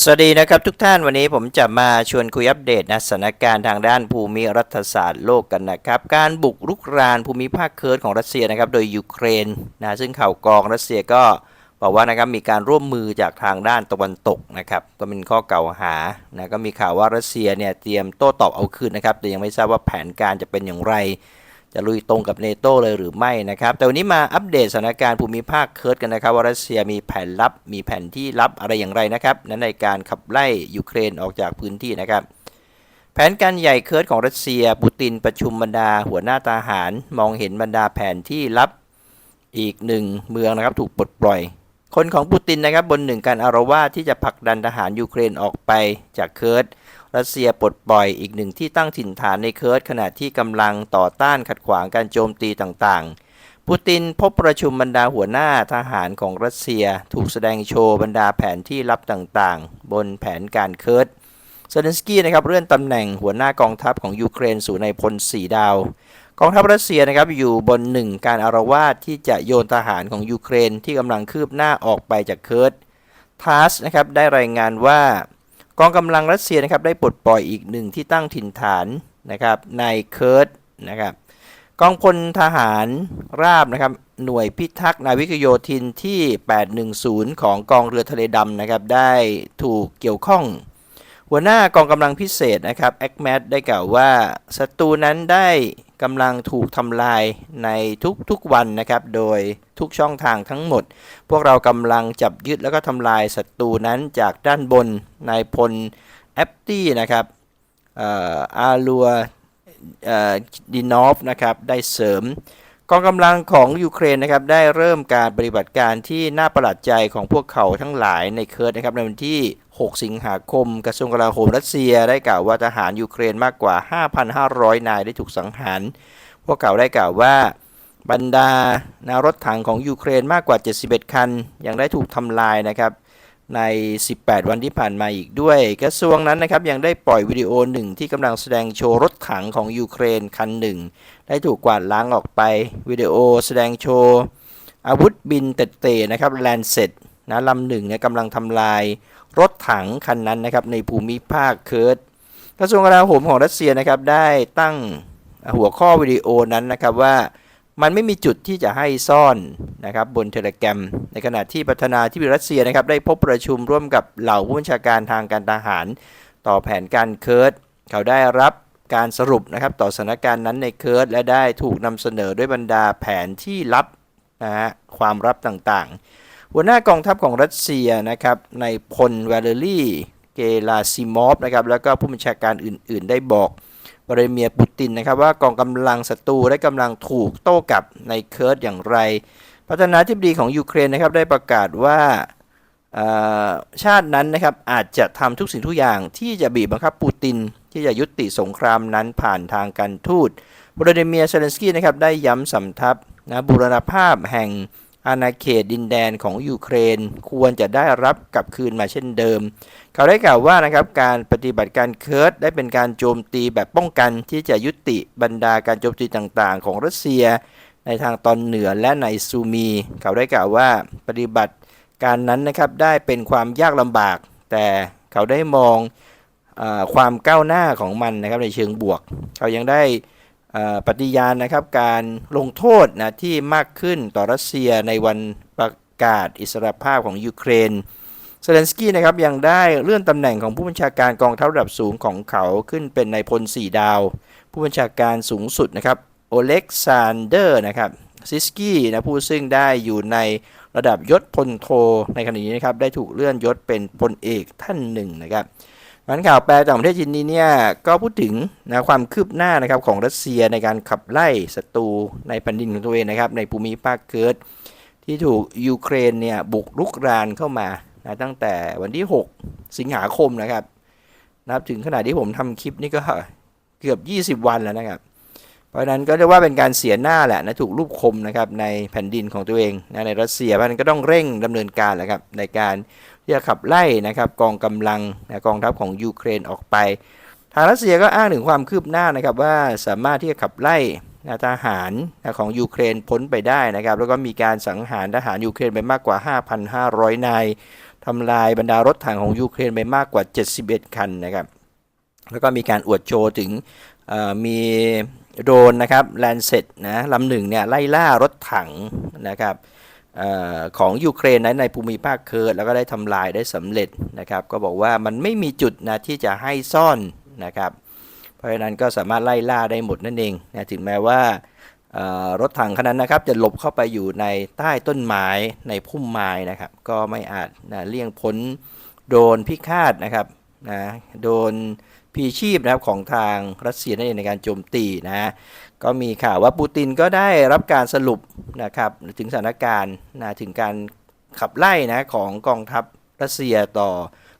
สวัสดีนะครับทุกท่านวันนี้ผมจะมาชวนคุยอัปเดตนะสถานการณ์ทางด้านภูมิรัฐศาสตร์โลกกันนะครับ การบุกรุกรานภูมิภาคเคิร์ดของรัสเซียนะครับโดยยูเครนนะซึ่งข่าวกรองรัสเซียก็บอกว่านะครับมีการร่วมมือจากทางด้านตะวันตกนะครับก็เป็นข้อกล่าวหานะก็มีข่าวว่ารัสเซียเนี่ยเตรียมโต้ตอบเอาคืนนะครับแต่ยังไม่ทราบว่าแผนการจะเป็นอย่างไร จะลุยตรงกับเนโตเลยหรือไม่นะครับ แต่วันนี้มาอัปเดตสถานการณ์ภูมิภาคเคิร์ดกันนะครับ ว่ารัสเซียมีแผนลับ มีแผนที่ลับอะไรอย่างไรนะครับนั้นในการขับไล่ยูเครนออกจากพื้นที่นะครับ แผนการใหญ่เคิร์ดของรัสเซียปูตินประชุมบรรดา หัวหน้าทหาร มองเห็นบรรดาแผนที่ลับอีกหนึ่งเมืองนะครับถูกปลดปล่อย คนของปูตินนะครับบนหนึ่งการอารวาสที่จะผลักดันทหารยูเครนออกไปจากเคิร์ด รัสเซียปลดปล่อยอีกหนึ่งที่ตั้งถิ่นฐานในเคิร์ดขณะที่กำลังต่อต้านขัดขวางการโจมตีต่างๆ ปูตินพบประชุมบรรดาหัวหน้าทหารของรัสเซีย ถูกแสดงโชว์บรรดาแผนที่ลับต่างๆ บนแผนการเคิร์ดเซเลนสกี้นะครับเลื่อนตำแหน่งหัวหน้ากองทัพของยูเครนสู่ในพลสีดาว กองทัพรัสเซียนะครับอยู่บนหนึ่งการอารวาสที่จะโยนทหารของยูเครนที่กำลังคืบหน้าออกไปจากเคิร์ดทัสนะครับได้รายงานว่า กองกำลังรัสเซียนะครับได้ปลดปล่อยอีกหนึ่งที่ตั้งถิ่นฐานนะครับในเคิร์ดนะครับกองพลทหารราบนะครับหน่วยพิทักษ์นาวิกโยธินที่ 810 ของกองเรือทะเลดำนะครับได้ถูกเกี่ยวข้อง หัวหน้ากองกำลังพิเศษนะครับแอคแมดได้กล่าวว่าศัตรูนั้นได้กำลังถูกทำลายในทุกๆวันนะครับ โดยทุกช่องทางทั้งหมด พวกเรากำลังจับยึดแล้วก็ทำลายศัตรูนั้นจากด้านบนนายพลแอปตี้นะครับอาลัวดินอฟนะครับได้เสริม กองกำลังของยูเครนนะครับได้เริ่มการปฏิบัติการที่น่าประหลาดใจของพวกเขาทั้งหลายในเคิร์ดนะครับในวันที่ 6 สิงหาคม กระทรวงกลาโหมรัสเซียได้กล่าวว่าทหารยูเครนมากกว่า 5,500 นายได้ถูกสังหาร พวกเขาได้กล่าวว่าบรรดานารถถังของยูเครนมากกว่า 71 คัน ยังได้ถูกทำลายนะครับใน 18 วันที่ผ่านมาอีกด้วย กระทรวงนั้นนะครับยังได้ปล่อยวิดีโอหนึ่งที่กำลังแสดงโชว์รถถังของยูเครนคันหนึ่ง ได้ถูกกวาดล้างออกไปวิดีโอแสดงโชว์ อาวุธบินเตะๆนะครับแลนเซ็ต นะลำหนึ่งเนี่ยกำลังทำลายรถถังคันนั้นนะครับในภูมิภาคเคิร์ดกระทรวงกลาโหมของรัสเซียนะครับได้ตั้งหัวข้อวิดีโอนั้นนะครับว่ามันไม่มีจุดที่จะให้ซ่อนนะครับบนเทเลแกรม ในขณะที่ประธานาธิบดีรัสเซียนะครับได้พบประชุมร่วมกับเหล่าผู้บัญชาการทางการทหาร ต่อแผนการเคิร์ดเขาได้รับการสรุปนะครับต่อสถานการณ์นั้นในเคิร์ดและได้ถูกนำเสนอด้วยบรรดาแผนที่ลับนะฮะความลับต่างๆ หัวหน้ากองทัพของรัสเซียนะครับในพลวาเลรีเกลาซิมอฟนะครับแล้วก็ผู้บัญชาการอื่น ๆ ได้บอกวลาดิเมียร์ปูตินนะครับว่ากองกำลังศัตรูได้กำลังถูกโต้กลับในเคิร์ดอย่างไร ประธานาธิบดีของยูเครนนะครับได้ประกาศว่าชาตินั้นนะครับอาจจะทำทุกสิ่งทุกอย่างที่จะบีบบังคับปูติน ที่จะยุติสงครามนั้นผ่านทางการทูตวลาดิเมียร์เซเลนสกี้นะครับได้ย้ำสำทับนะบูรณภาพแห่ง อาณาเขตดินแดนของยูเครน ควรจะได้รับกลับคืนมาเช่นเดิม เขาได้กล่าวว่านะครับการปฏิบัติการเคิร์ดได้เป็นการโจมตีแบบป้องกันที่จะยุติบรรดาการโจมตีต่างๆ ของรัสเซีย ในทางตอนเหนือและในซูมี เขาได้กล่าวว่าปฏิบัติการนั้นนะครับได้เป็นความยากลำบาก แต่เขาได้มองอความก้าวหน้าของมันนะครับในเชิงบวก เขายังได้ ปฏิญาณนะครับการลงโทษนะที่มากขึ้นต่อรัสเซียในวันประกาศอิสรภาพของยูเครนเซเลนสกี้นะครับยังได้เลื่อนตำแหน่งของผู้บัญชาการกองทัพระดับสูงของเขาขึ้นเป็นนายพลสี่ดาว ผู้บัญชาการสูงสุดนะครับโอเล็กซานเดอร์นะครับซิสกี้นะผู้ซึ่งได้อยู่ในระดับยศพลโทในขณะนี้นะครับได้ถูกเลื่อนยศเป็นพลเอกท่านหนึ่งนะครับ มันข่าวแปลจากประเทศจีนนี้เนี่ยก็พูดถึงนะความคืบหน้านะครับของรัสเซียในการขับไล่ศัตรูในแผ่นดินของตัวเองนะครับในภูมิภาคเคิร์ดที่ถูกยูเครนเนี่ยบุกรุกรานเข้ามานะตั้งแต่วันที่ 6 สิงหาคมนะครับนับถึงขณะที่ผมทำคลิปนี่ก็เกือบ 20 วันแล้วนะครับ เพราะฉะนั้นก็เรียกว่าเป็นการเสียหน้าแหละนะถูกรูปคมนะครับในแผ่นดินของตัวเองนะในรัสเซียเพราะนั้นก็ต้องเร่งดำเนินการแหละครับในการ ที่จะขับไล่นะครับกองกำลังนะกองทัพของยูเครนออกไป ทางรัสเซียก็อ้างถึงความคืบหน้านะครับว่าสามารถที่จะขับไล่นะทหารนะของยูเครนพ้นไปได้นะครับ แล้วก็มีการสังหารทหารยูเครนไปมากกว่า 5,500 นายทำลายบรรดารถถังของยูเครนไปมากกว่า 71 คันนะครับ แล้วก็มีการอวดโชว์ถึงมีโดรนนะครับแลนเซตนะลำหนึ่งเนี่ยไล่ล่ารถถังนะครับ ของยูเครนนในภูมิภาคเคิร์ดแล้วก็ได้ทำลายได้สำเร็จนะครับ ก็บอกว่ามันไม่มีจุดนะที่จะให้ซ่อนนะครับ เพราะฉะนั้นก็สามารถไล่ล่าได้หมดนั่นเองนะถึงแม้ว่ารถถังคันนั้นนะครับจะหลบเข้าไปอยู่ในใต้ต้นไม้ในพุ่มไม้นะครับ ก็ไม่อาจนะเลี่ยงพ้นโดนพิฆาตนะครับนะโดน พีชีพนะครับของทางรัสเซียนั่นเองในการโจมตีนะฮะก็มีข่าวว่าปูตินก็ได้รับการสรุปนะครับถึงสถานการณ์นะถึงการขับไล่นะของกองทัพรัสเซียต่อ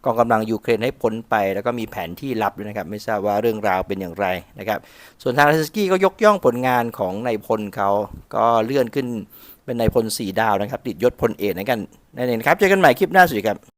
กองกำลังยูเครนให้พ้นไป แล้วก็มีแผนที่ลับด้วยนะครับ ไม่ทราบว่าเรื่องราวเป็นอย่างไรนะครับ ส่วนทางรัสกี้ก็ยกย่องผลงานของนายพลเขาก็เลื่อนขึ้นเป็นนายพลสีดาวนะครับ ติดยศพลเอกนั่นกันนั่นเองครับ เจอกันใหม่คลิปหน้าสวัสดีครับ